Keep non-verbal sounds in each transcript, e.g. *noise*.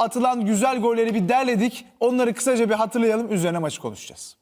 atılan güzel golleri bir derledik. Onları kısaca bir hatırlayalım. Üzerine maçı konuşacağız.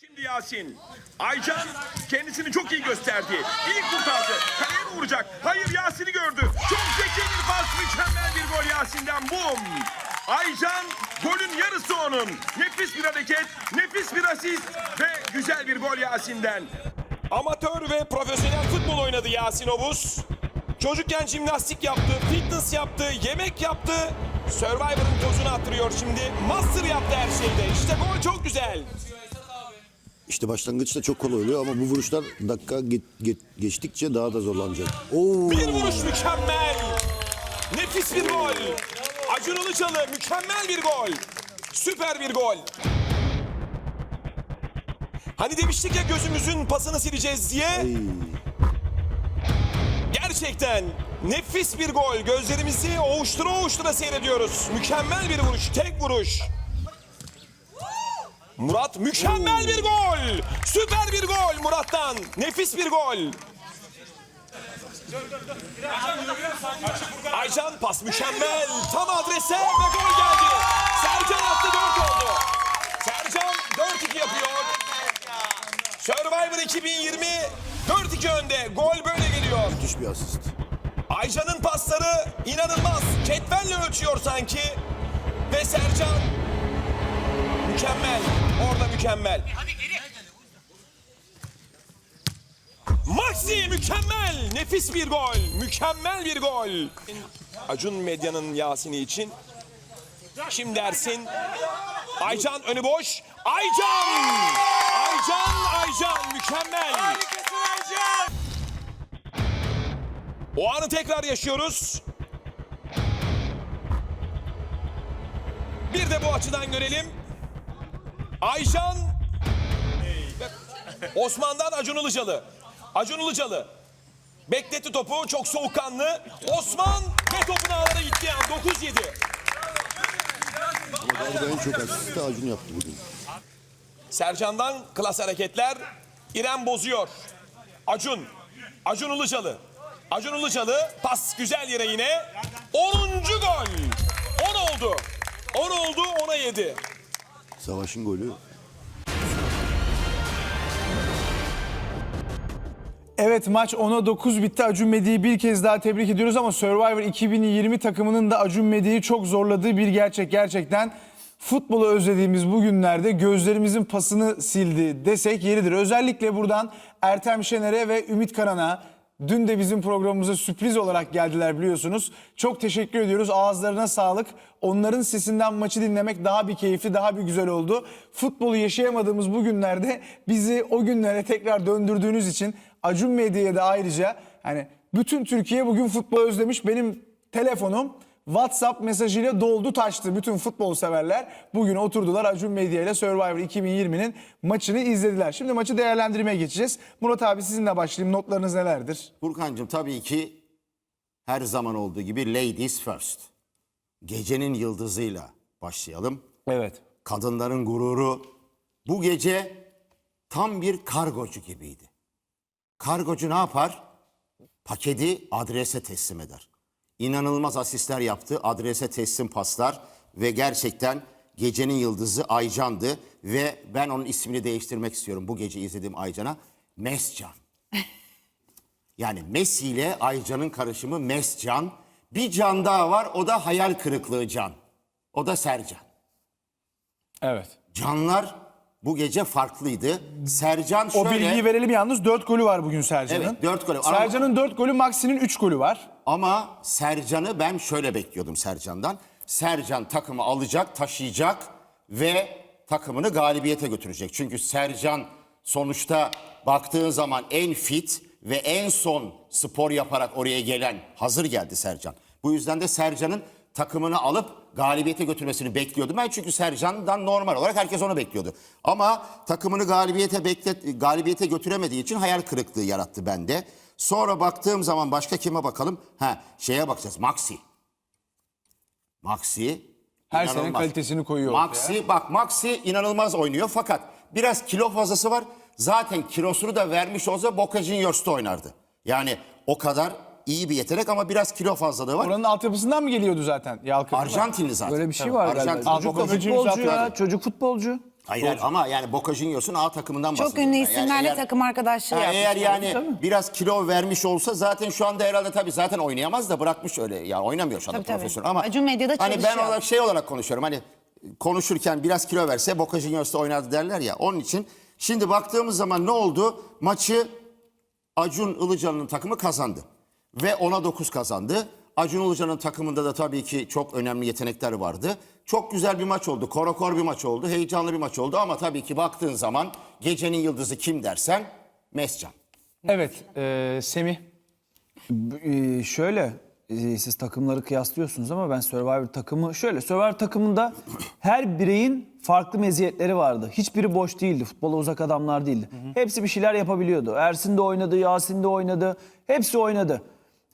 Şimdi Yasin. Aycan kendisini çok iyi gösterdi. İyi kurtardı. Kaleye mi vuracak? Hayır Yasin'i gördü. Çok zeki bir pas. Mükemmel bir gol Yasin'den. Bum. Aycan golün yarısı onun. Nefis bir hareket, nefis bir asist ve güzel bir gol Yasin'den. Amatör ve profesyonel futbol oynadı Yasin Obuz. Çocukken jimnastik yaptı, fitness yaptı, yemek yaptı. Survivor'ın tozunu attırıyor şimdi. Master yaptı her şeyde. İşte gol çok güzel. İşte başlangıçta çok kolay oluyor ama bu vuruşlar dakika ge- ge- geçtikçe daha da zorlanacak. Oo. Bir vuruş mükemmel. Nefis bir gol. Acun Ilıcalı mükemmel bir gol. Süper bir gol. Hani demiştik ya gözümüzün pasını sileceğiz diye. Gerçekten nefis bir gol. Gözlerimizi ovuştura ovuştura seyrediyoruz. Mükemmel bir vuruş. Tek vuruş. Murat mükemmel bir gol. Süper bir gol Murat'tan. Nefis bir gol. Aycan pas mükemmel. Tam adrese ve gol Bir asist. Aycan'ın pasları inanılmaz. Cetvenle ölçüyor sanki. Ve Sercan mükemmel. Orada mükemmel. Maxi mükemmel. Nefis bir gol. Mükemmel bir gol. Acun Medya'nın Yasin'i için. Şimdi Ersin. Aycan önü boş. Aycan! Aycan, Aycan mükemmel. O anı tekrar yaşıyoruz. Bir de bu açıdan görelim. Ayşan Osman'dan Acun Ilıcalı. Acun Ilıcalı bekletti topu çok soğukkanlı. Osman ve topun ağlara gitti an 9-7. Orada en çok asisti Acun yaptı bugün. Sercan'dan klas hareketler. İrem bozuyor. Acun. Acun Ilıcalı. Acun Ilıcalı pas güzel yere yine. 10. gol. 10 oldu. 10 oldu 10'a 7. Savaş'ın golü. Evet maç 10'a 9 bitti. Acun Medya'yı bir kez daha tebrik ediyoruz ama Survivor 2020 takımının da Acun Medya'yı çok zorladığı bir gerçek. Gerçekten futbolu özlediğimiz bu günlerde gözlerimizin pasını sildi desek yeridir. Özellikle buradan Ertem Şener'e ve Ümit Karan'a dün de bizim programımıza sürpriz olarak geldiler biliyorsunuz. Çok teşekkür ediyoruz. Ağızlarına sağlık. Onların sesinden maçı dinlemek daha bir keyifli, daha bir güzel oldu. Futbolu yaşayamadığımız bu günlerde bizi o günlere tekrar döndürdüğünüz için Acun Medya'ya da ayrıca hani bütün Türkiye bugün futbol özlemiş. Benim telefonum WhatsApp mesajıyla doldu taştı. Bütün futbol severler bugün oturdular Acun Medya ile Survivor 2020'nin maçını izlediler. Şimdi maçı değerlendirmeye geçeceğiz. Murat abi sizinle başlayayım. Notlarınız nelerdir? Furkan'cığım tabii ki her zaman olduğu gibi ladies first. Gecenin yıldızıyla başlayalım. Evet. Kadınların gururu. Bu gece tam bir kargocu gibiydi. Kargocu ne yapar? Paketi adrese teslim eder. İnanılmaz asistler yaptı. Adrese teslim paslar ve gerçekten gecenin yıldızı Aycan'dı ve ben onun ismini değiştirmek istiyorum bu gece izlediğim Aycan'a. Mescan. *laughs* Yani Messi ile Aycan'ın karışımı Mescan. Bir can daha var o da hayal kırıklığı can. O da Sercan. Evet. Canlar bu gece farklıydı. Sercan O şöyle bilgiyi verelim yalnız 4 golü var bugün Sercan'ın. Evet, dört golü. Ama- Sercan'ın 4 golü, Maxi'nin 3 golü var. Ama Sercan'ı ben şöyle bekliyordum Sercan'dan. Sercan takımı alacak, taşıyacak ve takımını galibiyete götürecek. Çünkü Sercan sonuçta baktığın zaman en fit ve en son spor yaparak oraya gelen hazır geldi Sercan. Bu yüzden de Sercan'ın takımını alıp galibiyete götürmesini bekliyordum. Ben çünkü Sercan'dan normal olarak herkes onu bekliyordu. Ama takımını galibiyete beklet galibiyete götüremediği için hayal kırıklığı yarattı bende. Sonra baktığım zaman başka kime bakalım? Ha, şeye bakacağız. Maxi. Maxi Her sene inanılmaz. kalitesini koyuyor ortaya. Maxi bak Maxi inanılmaz oynuyor fakat biraz kilo fazlası var. Zaten kilosunu da vermiş olsa Boca Juniors'ta oynardı. Yani o kadar iyi bir yetenek ama biraz kilo fazlalığı var. Oranın altyapısından mı geliyordu zaten Yalkın? Arjantinli zaten. Böyle bir şey var Arjantin. galiba. Çocuk Boca Juniors futbolcu ya. Çocuk futbolcu. Hayır, hayır ama yani Boca Juniors'un A takımından Çok bahsediyorum ünlü ben. Yani isimlerle eğer- takım arkadaşlığı Ha, yapmış. eğer yani biraz kilo vermiş olsa zaten şu anda herhalde tabii zaten oynayamaz da bırakmış öyle. Ya oynamıyor şu anda Tabii, tabii. profesyonel ama Acun Medya'da hani ben çalışıyor. olarak şey olarak konuşuyorum. Hani konuşurken biraz kilo verse Boca Juniors'ta oynadı derler ya. Onun için şimdi baktığımız zaman ne oldu? Maçı Acun Ilıcalı'nın takımı kazandı. Ve 10'a 9 kazandı. Acun Ilıcalı'nın takımında da tabii ki çok önemli yetenekler vardı. Çok güzel bir maç oldu. Korokor bir maç oldu. Heyecanlı bir maç oldu. Ama tabii ki baktığın zaman gecenin yıldızı kim dersen Mescan. Evet. E, Semih. Ee, şöyle e, siz takımları kıyaslıyorsunuz ama ben Survivor takımı şöyle Survivor takımında her bireyin farklı meziyetleri vardı. Hiçbiri boş değildi. Futbola uzak adamlar değildi. Hepsi bir şeyler yapabiliyordu. Ersin de oynadı, Yasin de oynadı. Hepsi oynadı.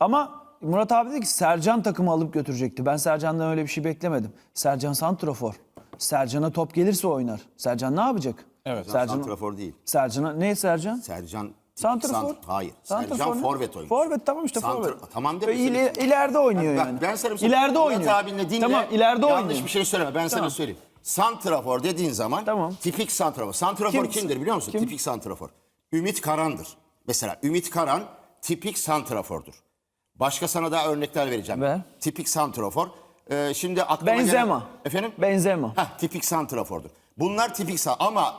Ama Murat abi dedi ki Sercan takımı alıp götürecekti. Ben Sercan'dan öyle bir şey beklemedim. Sercan santrofor. Sercan'a top gelirse oynar. Sercan ne yapacak? Evet. Sercan, Santrafor değil. Sercan'a ne Sercan? Sercan Santrafor. Sant- hayır. Santrafor Sercan ne? forvet oyuncusu. Forvet tamam işte Santra- forvet. Tamam Ve demek ile- ileride oynuyor yani. Ben sana bir şey İleride Murat oynuyor. abinle dinle. Tamam ileride Yanlış oynuyor. bir şey söyleme. Ben sana Tamam. söyleyeyim. Santrafor dediğin zaman Tamam. tipik santrafor. Santrafor Kim? kimdir biliyor musun? Kim? Tipik santrafor. Ümit Karan'dır. Mesela Ümit Karan tipik santrafordur. Başka sana daha örnekler vereceğim. Ver. Tipik santrafor. Ee, şimdi aklıma Benzema. gelen- Efendim? Benzema. Heh, tipik santrafordur. Bunlar tipik sa ama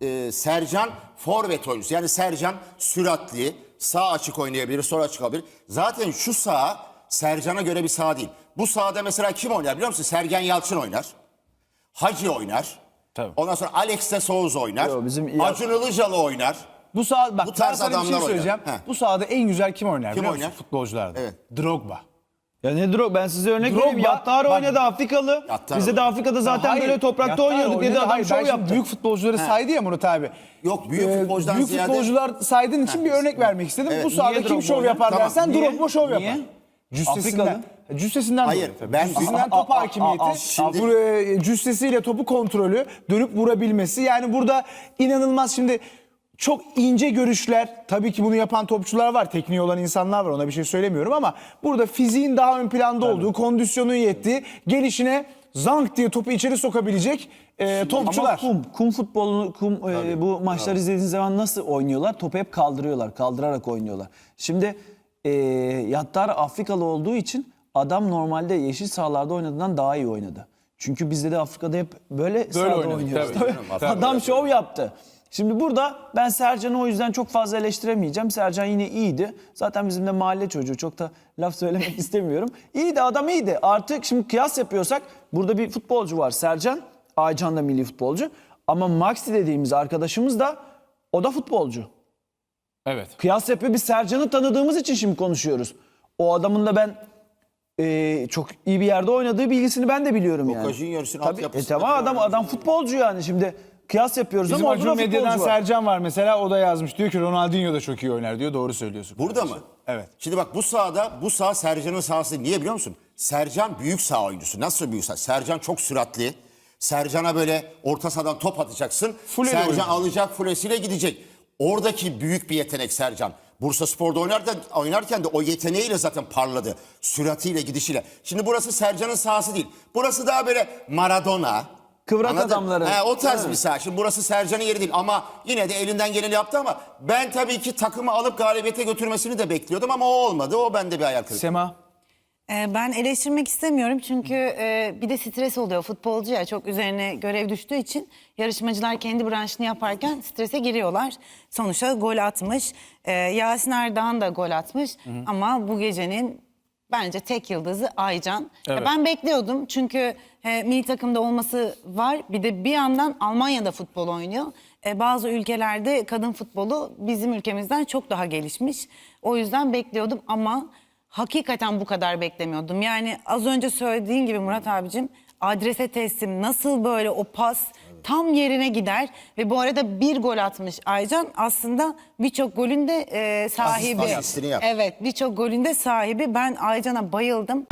e, Sercan forvet oyuncusu. Yani Sercan süratli, sağ açık oynayabilir, sol açık olabilir. Zaten şu saha Sercan'a göre bir saha değil. Bu sahada mesela kim oynar biliyor musun? Sergen Yalçın oynar. Hacı oynar. Tabii. Ondan sonra Alex de Souza oynar. Yo, bizim iyi- Acun Ilıcalı oynar. Bu saha bak Bu ben tarz sana bir şey adamlar söyleyeceğim. oynar. Heh. Bu sahada en güzel kim oynar Kim biliyor musun? oynar? Futbolcularda. Evet. Drogba. Ya ne Drogba? Ben size örnek Drogba, vereyim. Yattar bak- oynadı Afrikalı. Yattar Bize de oynadı. Afrika'da zaten Hayır, böyle toprakta Yattar oynuyorduk dedi oynadı. adam Hayır, şov şimdi yaptı. Büyük futbolcuları saydı ya Murat abi. Yok, büyük Ee, futbolcudan büyük ziyade- futbolcular saydığın için bir örnek vermek istedim. Evet. Bu sahada Niye kim Drogba şov oynadı? yapar Tamam. dersen Niye? Drogba şov Niye? yapar. Cüssesinden. Afrikalı. Cüssesinden Hayır, dolayı tabii. ben- Cüssesinden top aa, aa, hakimiyeti. aa, şimdi- e, cüssesiyle topu kontrolü, dönüp vurabilmesi. Yani burada inanılmaz şimdi çok ince görüşler. Tabii ki bunu yapan topçular var. Tekniği olan insanlar var. Ona bir şey söylemiyorum ama burada fiziğin daha ön planda olduğu, kondisyonun yettiği, gelişine zank diye topu içeri sokabilecek e, topçular. Ama kum, kum futbolunu, kum e, bu maçları izlediğiniz zaman nasıl oynuyorlar? Topu hep kaldırıyorlar, kaldırarak oynuyorlar. Şimdi e, Yattar Afrikalı olduğu için adam normalde yeşil sahalarda oynadığından daha iyi oynadı. Çünkü bizde de Afrika'da hep böyle, sahada oynadık, oynuyoruz. tabii. *laughs* Tabii. Tabii. Adam şov yaptı. Şimdi burada ben Sercan'ı o yüzden çok fazla eleştiremeyeceğim. Sercan yine iyiydi. Zaten bizim de mahalle çocuğu. Çok da laf söylemek *laughs* istemiyorum. İyiydi adam iyiydi. Artık şimdi kıyas yapıyorsak burada bir futbolcu var. Sercan. Aycan da milli futbolcu. Ama Maxi dediğimiz arkadaşımız da o da futbolcu. Evet. Kıyas yapıyor. Biz Sercan'ı tanıdığımız için şimdi konuşuyoruz. O adamın da ben e, çok iyi bir yerde oynadığı bilgisini ben de biliyorum yani. Boca Juniors'un Tabii, altyapısında e, tamam adam adam futbolcu yani şimdi kıyas yapıyoruz Bizim ama Acun Medya'dan var. Sercan var mesela. O da yazmış. Diyor ki Ronaldinho da çok iyi oynar diyor. Doğru söylüyorsun. Burada mı? Evet. Şimdi bak bu sahada bu saha Sercan'ın sahası. Niye biliyor musun? Sercan büyük saha oyuncusu. Nasıl büyük saha? Sercan çok süratli. Sercan'a böyle orta sahadan top atacaksın. Fuleli Sercan oyuncu. alacak fulesiyle gidecek. Oradaki büyük bir yetenek Sercan. Bursa Spor'da oynarken, oynarken de o yeteneğiyle zaten parladı. Süratiyle, gidişiyle. Şimdi burası Sercan'ın sahası değil. Burası daha böyle Maradona. Kıvrak Anladın? adamların. He, o tarz bir saha. Şimdi burası Sercan'ın yeri değil ama yine de elinden geleni yaptı ama ben tabii ki takımı alıp galibiyete götürmesini de bekliyordum ama o olmadı. O bende bir hayal kırıklığı. Sema. Ee, Ben eleştirmek istemiyorum çünkü e, bir de stres oluyor futbolcu ya çok üzerine görev düştüğü için yarışmacılar kendi branşını yaparken strese giriyorlar. Sonuçta gol atmış. Ee, Yasin Erdoğan da gol atmış ama bu gecenin bence tek yıldızı Aycan. Ya Evet. Ben bekliyordum çünkü e, milli takımda olması var. Bir de bir yandan Almanya'da futbol oynuyor. E, bazı ülkelerde kadın futbolu bizim ülkemizden çok daha gelişmiş. O yüzden bekliyordum ama hakikaten bu kadar beklemiyordum. Yani az önce söylediğin gibi Murat abicim adrese teslim nasıl böyle o pas tam yerine gider ve bu arada bir gol atmış Aycan aslında birçok golün de e, sahibi. asistini yaptı. Evet birçok golün de sahibi ben Aycan'a bayıldım.